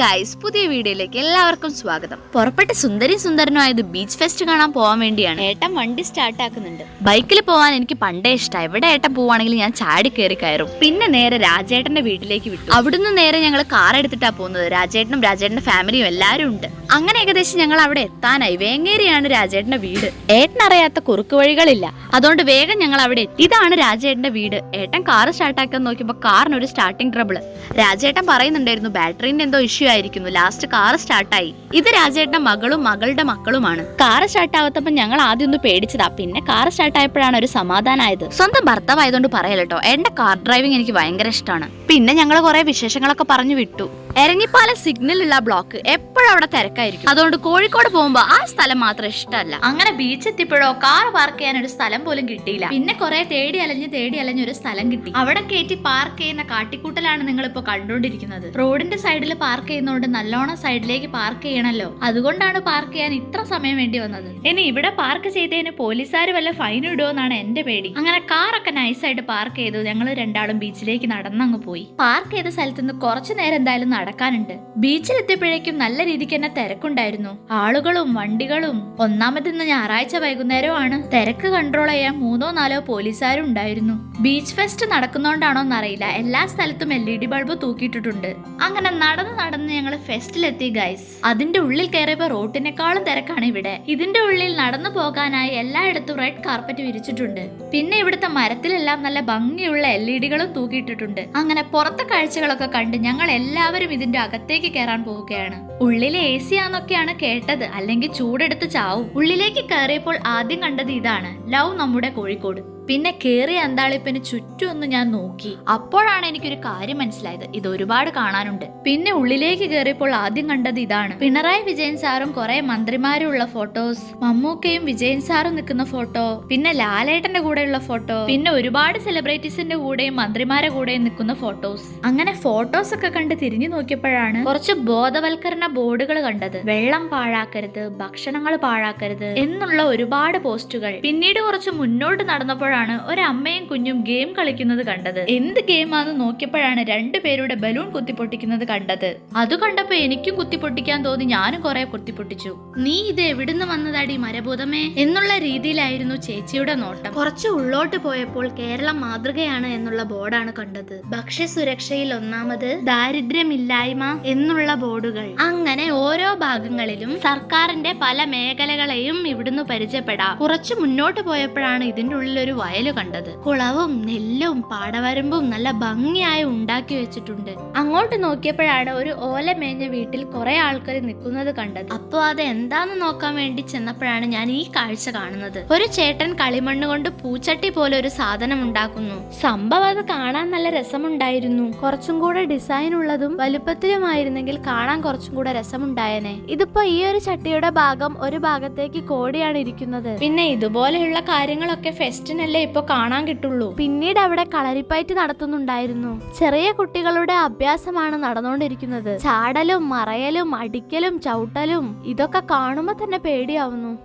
Guys പുതിയ വീഡിയോയിലേക്ക് എല്ലാവർക്കും സ്വാഗതം. പുറപ്പെട്ട സുന്ദരി സുന്ദരനുമായത് ബീച്ച് ഫെസ്റ്റ് കാണാൻ പോവാൻ വേണ്ടിയാണ്. ഏട്ടൻ വണ്ടി സ്റ്റാർട്ട് ആക്കുന്നുണ്ട്. ബൈക്കിൽ പോവാൻ എനിക്ക് പണ്ടേ ഇഷ്ടമാണ് എവിടെ ഏട്ടൻ പോവാണെങ്കിൽ ഞാൻ ചാടി കയറി കയറും. പിന്നെ നേരെ രാജേട്ടന്റെ വീട്ടിലേക്ക് വിട്ടു. അവിടുന്ന് നേരെ ഞങ്ങൾ കാർ എടുത്തിട്ടാ പോകുന്നത്. രാജേട്ടനും രാജേട്ടന്റെ ഫാമിലിയും എല്ലാവരും ഉണ്ട്. അങ്ങനെ ഏകദേശം ഞങ്ങൾ അവിടെ എത്താനായി. വേങ്ങേരിയാണ് രാജേട്ടന്റെ വീട്. ഏട്ടൻ അറിയാത്ത കുറുക്ക് വഴികളില്ല. അതുകൊണ്ട് വേഗം ഞങ്ങൾ അവിടെ എത്തി. ഇതാണ് രാജേട്ടന്റെ വീട്. ഏട്ടൻ കാർ സ്റ്റാർട്ടാക്കാൻ നോക്കിയപ്പോൾ കാറിന് ഒരു സ്റ്റാർട്ടിംഗ് ട്രബിൾ രാജേട്ടൻ പറയുന്നുണ്ടായിരുന്നു ബാറ്ററിന്റെ എന്തോ ഇഷ്യൂ ആയിരിക്കുന്നു. ലാസ്റ്റ് കാർ സ്റ്റാർട്ടായി ഇത് രാജേട്ടന്റെ മകളും മകളുടെ മക്കളുമാണ്. കാർ സ്റ്റാർട്ട് ആവാത്തപ്പോ ഞങ്ങൾ ആദ്യം ഒന്ന് പേടിച്ചതാ. പിന്നെ കാർ സ്റ്റാർട്ട് ആയപ്പോഴാണ് ഒരു സമാധാനമായത് സ്വന്തം ഭർത്താവായതുകൊണ്ട് പറയലട്ടോ. എന്റെ കാർ ഡ്രൈവിംഗ് എനിക്ക് ഭയങ്കര ഇഷ്ടമാണ്. പിന്നെ ഞങ്ങൾ കുറെ വിശേഷങ്ങളൊക്കെ പറഞ്ഞു വിട്ടു. എരങ്ങിപ്പാലം സിഗ്നലുള്ള ബ്ലോക്ക് എപ്പോഴും അവിടെ തിരക്കായിരിക്കും. അതുകൊണ്ട് കോഴിക്കോട് പോകുമ്പോ ആ സ്ഥലം മാത്രം ഇഷ്ടമല്ല. അങ്ങനെ ബീച്ച് എത്തിയപ്പോഴോ കാർ പാർക്ക് ചെയ്യാൻ ഒരു സ്ഥലം പോലും കിട്ടിയില്ല. പിന്നെ കുറെ തേടി അലഞ്ഞ് തേടി അലഞ്ഞ് ഒരു സ്ഥലം കിട്ടി. അവിടെ കയറ്റി പാർക്ക് ചെയ്യുന്ന കാട്ടിക്കൂട്ടലാണ് നിങ്ങൾ ഇപ്പൊ കണ്ടുകൊണ്ടിരിക്കുന്നത്. റോഡിന്റെ സൈഡിൽ പാർക്ക് ചെയ്യുന്നതുകൊണ്ട് നല്ലോണം സൈഡിലേക്ക് പാർക്ക് ചെയ്യണല്ലോ. അതുകൊണ്ടാണ് പാർക്ക് ചെയ്യാൻ ഇത്ര സമയം വേണ്ടി വന്നത്. ഇനി ഇവിടെ പാർക്ക് ചെയ്തതിന് പോലീസുകാർ വല്ല ഫൈൻ ഇടുമോ എന്നാണ് എന്റെ പേടി. അങ്ങനെ കാറൊക്കെ നൈസായിട്ട് പാർക്ക് ചെയ്തു. ഞങ്ങൾ രണ്ടാളും ബീച്ചിലേക്ക് നടന്നങ്ങ് പോയി. പാർക്ക് ചെയ്ത സ്ഥലത്തുനിന്ന് കുറച്ചു നേരം എന്തായാലും നടക്കാനുണ്ട്. ബീച്ചിൽ എത്തിയപ്പോഴേക്കും നല്ല രീതിക്ക് തന്നെ തിരക്കുണ്ടായിരുന്നു. ആളുകളും വണ്ടികളും. ഒന്നാമതെന്ന് ഞായറാഴ്ച വൈകുന്നേരമാണ്. തിരക്ക് കൺട്രോൾ ചെയ്യാൻ മൂന്നോ നാലോ പോലീസുകാരും ഉണ്ടായിരുന്നു ബീച്ച് ഫെസ്റ്റ് നടക്കുന്നോണ്ടാണോ എന്നറിയില്ല എല്ലാ സ്ഥലത്തും എൽ ഇ ഡി ബൾബ് തൂക്കിയിട്ടിട്ടുണ്ട്. അങ്ങനെ നടന്ന് നടന്ന് ഞങ്ങൾ ഫെസ്റ്റിലെത്തി ഗൈസ് അതിന്റെ ഉള്ളിൽ കയറിയപ്പോ റോട്ടിനേക്കാളും തിരക്കാണ് ഇവിടെ. ഇതിന്റെ ഉള്ളിൽ നടന്നു പോകാനായി എല്ലായിടത്തും റെഡ് കാർപ്പറ്റ് വിരിച്ചിട്ടുണ്ട്. പിന്നെ ഇവിടുത്തെ മരത്തിലെല്ലാം നല്ല ഭംഗിയുള്ള എൽ ഇ ഡികളും തൂക്കിയിട്ടിട്ടുണ്ട്. അങ്ങനെ പുറത്തെ കാഴ്ചകളൊക്കെ കണ്ട് ഞങ്ങൾ എല്ലാവരും ഇതിന്റെ അകത്തേക്ക് കയറാൻ പോവുകയാണ്. ഉള്ളിലെ എ സി ആന്നൊക്കെയാണ് കേട്ടത്. അല്ലെങ്കിൽ ചൂടെടുത്ത് ചാവും. ഉള്ളിലേക്ക് കയറിയപ്പോൾ ആദ്യം കണ്ടത് ഇതാണ്. ലവ് നമ്മുടെ കോഴിക്കോട്. പിന്നെ കേറിയ അന്താളിപ്പിന് ചുറ്റും ഒന്ന് ഞാൻ നോക്കി. അപ്പോഴാണ് എനിക്കൊരു കാര്യം മനസ്സിലായത്. ഇത് ഒരുപാട് കാണാനുണ്ട്. പിന്നെ ഉള്ളിലേക്ക് കയറിയപ്പോൾ ആദ്യം കണ്ടത് ഇതാണ്. പിണറായി വിജയൻ സാറും കുറെ മന്ത്രിമാരും ഉള്ള ഫോട്ടോസ്. മമ്മൂക്കയും വിജയൻ സാറും നിൽക്കുന്ന ഫോട്ടോ. പിന്നെ ലാലേട്ടന്റെ കൂടെയുള്ള ഫോട്ടോ. പിന്നെ ഒരുപാട് സെലിബ്രിറ്റീസിന്റെ കൂടെയും മന്ത്രിമാരെ കൂടെയും നിൽക്കുന്ന ഫോട്ടോസ്. അങ്ങനെ ഫോട്ടോസ് ഒക്കെ കണ്ട് തിരിഞ്ഞു നോക്കിയപ്പോഴാണ് കുറച്ച് ബോധവൽക്കരണ ബോർഡുകൾ കണ്ടത്. വെള്ളം പാഴാക്കരുത് ഭക്ഷണങ്ങൾ പാഴാക്കരുത് എന്നുള്ള ഒരുപാട് പോസ്റ്റുകൾ. പിന്നീട് കുറച്ച് മുന്നോട്ട് നടന്നപ്പോഴാണ് ഒരു അമ്മയും കുഞ്ഞും ഗെയിം കളിക്കുന്നത് കണ്ടത്. എന്ത് ഗെയിമാന്ന് നോക്കിയപ്പോഴാണ് രണ്ടുപേരുടെ ബലൂൺ കുത്തിപ്പൊട്ടിക്കുന്നത് കണ്ടത്. അത് കണ്ടപ്പോ എനിക്കും കുത്തിപ്പൊട്ടിക്കാൻ തോന്നി ഞാനും കുറെ കുത്തിപ്പൊട്ടിച്ചു. നീ ഇത് എവിടുന്ന് വന്നതാടി മരബോധമേ? എന്നുള്ള രീതിയിലായിരുന്നു ചേച്ചിയുടെ നോട്ടം. കുറച്ച് ഉള്ളോട്ട് പോയപ്പോൾ കേരളം മാതൃകയാണ് എന്നുള്ള ബോർഡാണ് കണ്ടത്. ഭക്ഷ്യസുരക്ഷയിൽ ഒന്നാമത് ദാരിദ്ര്യമില്ലായ്മ എന്നുള്ള ബോർഡുകൾ. അങ്ങനെ ഓരോ ഭാഗങ്ങളിലും സർക്കാരിന്റെ പല മേഖലകളെയും ഇവിടുന്ന് പരിചയപ്പെടാം. കുറച്ച് മുന്നോട്ട് പോയപ്പോഴാണ് ഇതിന്റെ ഉള്ളിൽ ഒരു വയൽ കണ്ടത്. കുളവും നെല്ലും പാടവരമ്പും നല്ല ഭംഗിയായി ഉണ്ടാക്കി വെച്ചിട്ടുണ്ട്. അങ്ങോട്ട് നോക്കിയപ്പോഴാണ് ഒരു ഓല മേഞ്ഞ വീട്ടിൽ കുറെ ആൾക്കാർ നിൽക്കുന്നത് കണ്ടത്. അപ്പൊ അത് എന്താന്ന് നോക്കാൻ വേണ്ടി ചെന്നപ്പോഴാണ് ഞാൻ ഈ കാഴ്ച കാണുന്നത്. ഒരു ചേട്ടൻ കളിമണ്ണ് കൊണ്ട് പൂച്ചട്ടി പോലെ ഒരു സാധനം ഉണ്ടാക്കുന്നു. സംഭവം അത് കാണാൻ നല്ല രസമുണ്ടായിരുന്നു. കുറച്ചും കൂടെ ഡിസൈൻ ഉള്ളതും വലുപ്പത്തിലുമായിരുന്നെങ്കിൽ കാണാൻ കുറച്ചും കൂടെ രസമുണ്ടായനെ. ഇതിപ്പോ ഈ ഒരു ചട്ടിയുടെ ഭാഗം ഒരു ഭാഗത്തേക്ക് കോടിയാണ് ഇരിക്കുന്നത്. പിന്നെ ഇതുപോലെയുള്ള കാര്യങ്ങളൊക്കെ ഫെസ്റ്റിനല്ലേ ഇപ്പൊ കാണാൻ കിട്ടുള്ളൂ? പിന്നീട് അവിടെ കളരിപ്പയറ്റ് നടത്തുന്നുണ്ടായിരുന്നു. ചെറിയ കുട്ടികളുടെ അഭ്യാസമാണ് നടന്നുകൊണ്ടിരിക്കുന്നത്. ചാടലും മറയലും അടിക്കലും ചവിട്ടലും ഇതൊക്കെ കാണുമ്പോ തന്നെ പേടിയാവുന്നു.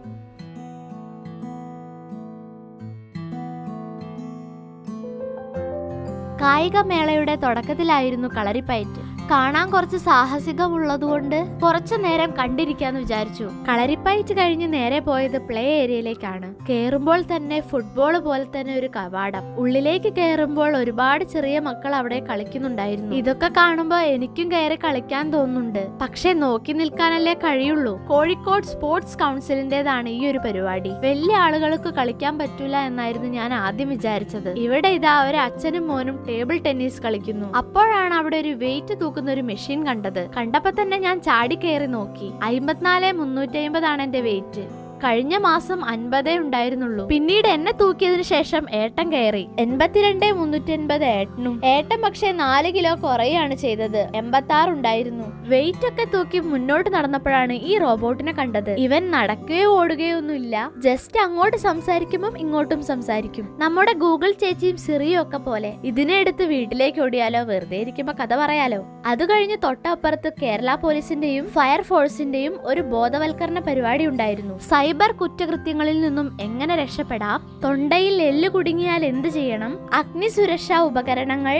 കായികമേളയുടെ തുടക്കത്തിലായിരുന്നു കളരിപ്പയറ്റ്. കാണാൻ കുറച്ച് സാഹസികമുള്ളതുകൊണ്ട് കുറച്ചു നേരം കണ്ടിരിക്കാന്ന് വിചാരിച്ചു. കളരിപ്പയറ്റ് കഴിഞ്ഞ് നേരെ പോയത് പ്ലേ ഏരിയയിലേക്കാണ് കേറുമ്പോൾ തന്നെ ഫുട്ബോൾ പോലെ തന്നെ ഒരു കവാടം. ഉള്ളിലേക്ക് കയറുമ്പോൾ ഒരുപാട് ചെറിയ മക്കൾ അവിടെ കളിക്കുന്നുണ്ടായിരുന്നു. ഇതൊക്കെ കാണുമ്പോൾ എനിക്കും കയറി കളിക്കാൻ തോന്നുന്നുണ്ട്. പക്ഷെ നോക്കി നിൽക്കാനല്ലേ കഴിയുള്ളൂ. കോഴിക്കോട് സ്പോർട്സ് കൗൺസിലിന്റേതാണ് ഈ ഒരു പരിപാടി. വലിയ ആളുകൾക്ക് കളിക്കാൻ പറ്റൂല എന്നായിരുന്നു ഞാൻ ആദ്യം വിചാരിച്ചത്. ഇവിടെ ഇതാ ഒരു അച്ഛനും മോനും ടേബിൾ ടെന്നീസ് കളിക്കുന്നു. അപ്പോഴാണ് അവിടെ ഒരു വെയിറ്റ് തൂക്കുന്ന ഒരു മെഷീൻ കണ്ടത്. കണ്ടപ്പോ തന്നെ ഞാൻ ചാടി കയറി നോക്കി. അമ്പത്തിനാല് മുന്നൂറ്റി അമ്പതാണ് എന്റെ വെയിറ്റ് കഴിഞ്ഞ മാസം അൻപതേ ഉണ്ടായിരുന്നുള്ളൂ. പിന്നീട് എന്നെ തൂക്കിയതിനു ശേഷം ഏട്ടൻ കയറി. എൺപത്തിരണ്ട് മുന്നൂറ്റി എൺപത് ഏട്ടനും. ഏട്ടൻ പക്ഷേ നാല് കിലോ കുറയാണ് ചെയ്തത്. എൺപത്തി ആറ് ഉണ്ടായിരുന്നു. വെയിറ്റ് ഒക്കെ തൂക്കി മുന്നോട്ട് നടന്നപ്പോഴാണ് ഈ റോബോട്ടിനെ കണ്ടത്. ഇവൻ നടക്കുകയോ ഓടുകയോ ഒന്നുമില്ല. ജസ്റ്റ് അങ്ങോട്ട് സംസാരിക്കുമ്പോൾ ഇങ്ങോട്ടും സംസാരിക്കും. നമ്മുടെ ഗൂഗിൾ ചേച്ചിയും സിറിയും ഒക്കെ പോലെ. ഇതിനെ എടുത്ത് വീട്ടിലേക്ക് ഓടിയാലോ? വെറുതെ ഇരിക്കുമ്പോ കഥ പറയാലോ? അത് കഴിഞ്ഞ് തൊട്ടപ്പുറത്ത് കേരള പോലീസിന്റെയും ഫയർഫോഴ്സിന്റെയും ഒരു ബോധവൽക്കരണ പരിപാടി ഉണ്ടായിരുന്നു. സൈബർ കുറ്റകൃത്യങ്ങളിൽ നിന്നും എങ്ങനെ രക്ഷപ്പെടാം? തൊണ്ടയിൽ എല്ല് കുടുങ്ങിയാൽ എന്ത് ചെയ്യണം? അഗ്നി സുരക്ഷാ ഉപകരണങ്ങൾ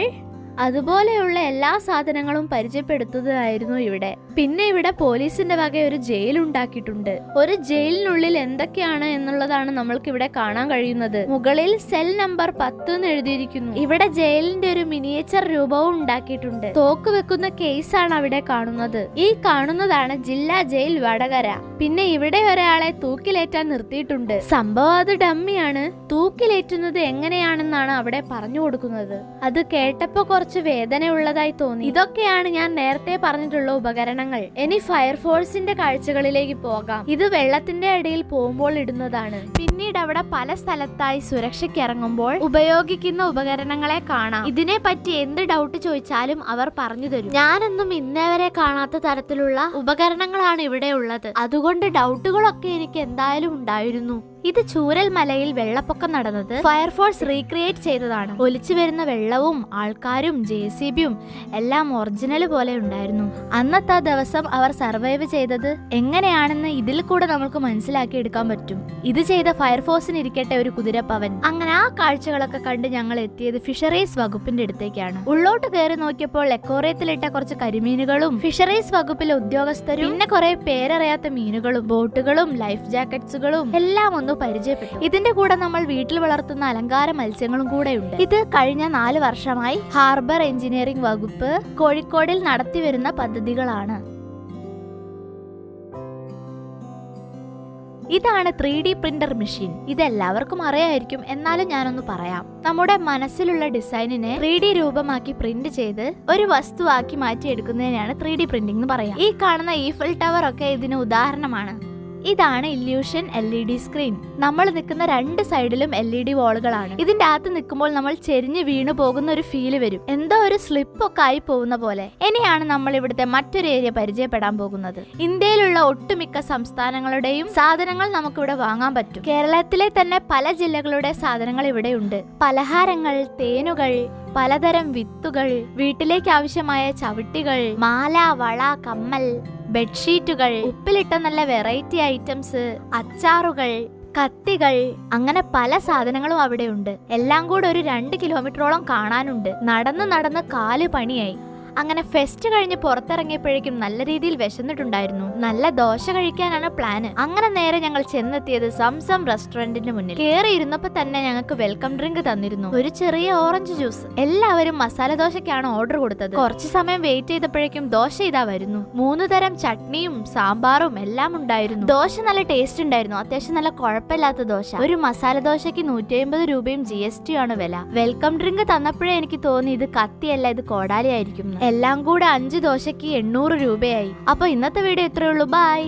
അതുപോലെയുള്ള എല്ലാ സാധനങ്ങളും പരിചയപ്പെടുത്തുന്നതായിരുന്നു ഇവിടെ. പിന്നെ ഇവിടെ പോലീസിന്റെ വക ഒരു ജയിൽ ഉണ്ടാക്കിയിട്ടുണ്ട്. ഒരു ജയിലിനുള്ളിൽ എന്തൊക്കെയാണ് എന്നുള്ളതാണ് നമ്മൾക്ക് ഇവിടെ കാണാൻ കഴിയുന്നത്. മുകളിൽ സെൽ നമ്പർ പത്ത് എന്ന് എഴുതിയിരിക്കുന്നു. ഇവിടെ ജയിലിന്റെ ഒരു മിനിയേച്ചർ രൂപവും ഉണ്ടാക്കിയിട്ടുണ്ട്. തോക്ക് വെക്കുന്ന കേസാണ് അവിടെ കാണുന്നത്. ഈ കാണുന്നതാണ് ജില്ലാ ജയിൽ വടകര. പിന്നെ ഇവിടെ ഒരാളെ തൂക്കിലേറ്റാൻ നിർത്തിയിട്ടുണ്ട്. സംഭവം അത് ഡമ്മിയാണ്. തൂക്കിലേറ്റുന്നത് എങ്ങനെയാണെന്നാണ് അവിടെ പറഞ്ഞു കൊടുക്കുന്നത്. അത് കേട്ടപ്പോ കുറച്ച് വേദനയുള്ളതായി തോന്നി. ഇതൊക്കെയാണ് ഞാൻ നേരത്തെ പറഞ്ഞിട്ടുള്ള ഉപകരണങ്ങൾ. ഇനി ഫയർഫോഴ്സിന്റെ കാഴ്ചകളിലേക്ക് പോകാം. ഇത് വെള്ളത്തിന്റെ അടിയിൽ പോകുമ്പോൾ ഇടുന്നതാണ്. പിന്നീട് അവിടെ പല സ്ഥലത്തായി സുരക്ഷയ്ക്ക് ഇറങ്ങുമ്പോൾ ഉപയോഗിക്കുന്ന ഉപകരണങ്ങളെ കാണാം. ഇതിനെ പറ്റി എന്ത് ഡൗട്ട് ചോദിച്ചാലും അവർ പറഞ്ഞു തരും. ഞാനൊന്നും ഇന്നേ വരെ കാണാത്ത തരത്തിലുള്ള ഉപകരണങ്ങളാണ് ഇവിടെ ഉള്ളത്. അതുകൊണ്ട് ഡൗട്ടുകളൊക്കെ എനിക്ക് എന്തായാലും ഉണ്ടായിരുന്നു. ഇത് ചൂരൽ മലയിൽ വെള്ളപ്പൊക്കം നടന്നത് ഫയർഫോഴ്സ് റീക്രിയേറ്റ് ചെയ്തതാണ്. ഒലിച്ചു വരുന്ന വെള്ളവും ആൾക്കാരും ജെ സി ബിയും എല്ലാം ഒറിജിനൽ പോലെ ഉണ്ടായിരുന്നു. അന്നത്തെ ദിവസം അവർ സർവൈവ് ചെയ്തത് എങ്ങനെയാണെന്ന് ഇതിൽ കൂടെ നമുക്ക് മനസ്സിലാക്കി എടുക്കാൻ പറ്റും. ഇത് ചെയ്ത ഫയർഫോഴ്സിന് ഇരിക്കട്ടെ ഒരു കുതിരപ്പവൻ. അങ്ങനെ ആ കാഴ്ചകളൊക്കെ കണ്ട് ഞങ്ങൾ എത്തിയത് ഫിഷറീസ് വകുപ്പിന്റെ അടുത്തേക്കാണ്. ഉള്ളോട്ട് കയറി നോക്കിയപ്പോൾ എക്കോറിയത്തിലിട്ട കുറച്ച് കരിമീനുകളും ഫിഷറീസ് വകുപ്പിലെ ഉദ്യോഗസ്ഥരും പിന്നെ കുറെ പേരറിയാത്ത മീനുകളും ബോട്ടുകളും ലൈഫ് ജാക്കറ്റ്സുകളും എല്ലാം ഒന്ന് പരിചയപ്പെട്ടു. ഇതിന്റെ കൂടെ നമ്മൾ വീട്ടിൽ വളർത്തുന്ന അലങ്കാര മത്സ്യങ്ങളും കൂടെ ഉണ്ട്. ഇത് കഴിഞ്ഞ നാല് വർഷമായി ഹാർബർ എഞ്ചിനീയറിംഗ് വകുപ്പ് കോഴിക്കോടിൽ നടത്തിവരുന്ന പദ്ധതികളാണ്. ഇതാണ് ത്രീ ഡി പ്രിന്റർ മെഷീൻ. ഇത് എല്ലാവർക്കും അറിയായിരിക്കും. എന്നാലും ഞാനൊന്ന് പറയാം. നമ്മുടെ മനസ്സിലുള്ള ഡിസൈനിനെ ത്രീ ഡി രൂപമാക്കി പ്രിന്റ് ചെയ്ത് ഒരു വസ്തുവാക്കി മാറ്റിയെടുക്കുന്നതിനാണ് ത്രീ ഡി പ്രിന്റിംഗ് എന്ന് പറയാം. ഈ കാണുന്ന ഈഫൽ ടവർ ഒക്കെ ഇതിന് ഉദാഹരണമാണ്. ഇതാണ് illusion L E D screen നമ്മൾ നിൽക്കുന്ന രണ്ട് സൈഡിലും എൽ ഇ ഡി വാളുകളാണ് ഇതിന്റെ അകത്ത് നിൽക്കുമ്പോൾ നമ്മൾ ചെരിഞ്ഞ് വീണു പോകുന്ന ഒരു ഫീൽ വരും. എന്തോ ഒരു സ്ലിപ്പ് ഒക്കെ ആയി പോകുന്ന പോലെ. ഇനിയാണ് നമ്മൾ ഇവിടുത്തെ മറ്റൊരു ഏരിയ പരിചയപ്പെടാൻ പോകുന്നത്. ഇന്ത്യയിലുള്ള ഒട്ടുമിക്ക സംസ്ഥാനങ്ങളുടെയും സാധനങ്ങൾ നമുക്കിവിടെ വാങ്ങാൻ പറ്റും. കേരളത്തിലെ തന്നെ പല ജില്ലകളുടെ സാധനങ്ങൾ ഇവിടെയുണ്ട് പലഹാരങ്ങൾ തേനുകൾ പലതരം വിത്തുകൾ വീട്ടിലേക്ക് ആവശ്യമായ ചവിട്ടികൾ മാല വള കമ്മൽ ബെഡ്ഷീറ്റുകൾ ഉപ്പിലിട്ട നല്ല വെറൈറ്റി ഐറ്റംസ് അച്ചാറുകൾ കത്തികൾ അങ്ങനെ പല സാധനങ്ങളും അവിടെ ഉണ്ട് എല്ലാം കൂടെ ഒരു രണ്ട് കിലോമീറ്ററോളം കാണാനുണ്ട്. നടന്ന് നടന്ന് കാൽ പണിയായി. അങ്ങനെ ഫെസ്റ്റ് കഴിഞ്ഞ് പുറത്തിറങ്ങിയപ്പോഴേക്കും നല്ല രീതിയിൽ വിശന്നിട്ടുണ്ടായിരുന്നു. നല്ല ദോശ കഴിക്കാനാണ് പ്ലാന് അങ്ങനെ നേരെ ഞങ്ങൾ ചെന്നെത്തിയത് സംസം റെസ്റ്റോറന്റിന്റെ മുന്നിൽ. കയറി ഇരുന്നപ്പോ തന്നെ ഞങ്ങൾക്ക് വെൽക്കം ഡ്രിങ്ക് തന്നിരുന്നു. ഒരു ചെറിയ ഓറഞ്ച് ജ്യൂസ് എല്ലാവരും മസാല ദോശയ്ക്കാണ് ഓർഡർ കൊടുത്തത്. കുറച്ച് സമയം വെയിറ്റ് ചെയ്തപ്പോഴേക്കും ദോശ ഇതാ വരുന്നു. മൂന്ന് തരം ചട്നിയും സാമ്പാറും എല്ലാം ഉണ്ടായിരുന്നു. ദോശ നല്ല ടേസ്റ്റ് ഉണ്ടായിരുന്നു. അത്യാവശ്യം നല്ല കുഴപ്പമില്ലാത്ത ദോശ. ഒരു മസാല ദോശയ്ക്ക് നൂറ്റി അമ്പത് രൂപയും ജി എസ് ടി ആണ് വില. വെൽക്കം ഡ്രിങ്ക് തന്നപ്പോഴേ എനിക്ക് തോന്നി ഇത് കത്തിയല്ല ഇത് കോടാലി ആയിരിക്കും. എല്ലാം കൂടെ അഞ്ച് ദോശയ്ക്ക് എണ്ണൂറ് രൂപയായി. അപ്പൊ ഇന്നത്തെ വീഡിയോ ഇത്രയേ ഉള്ളൂ. ബൈ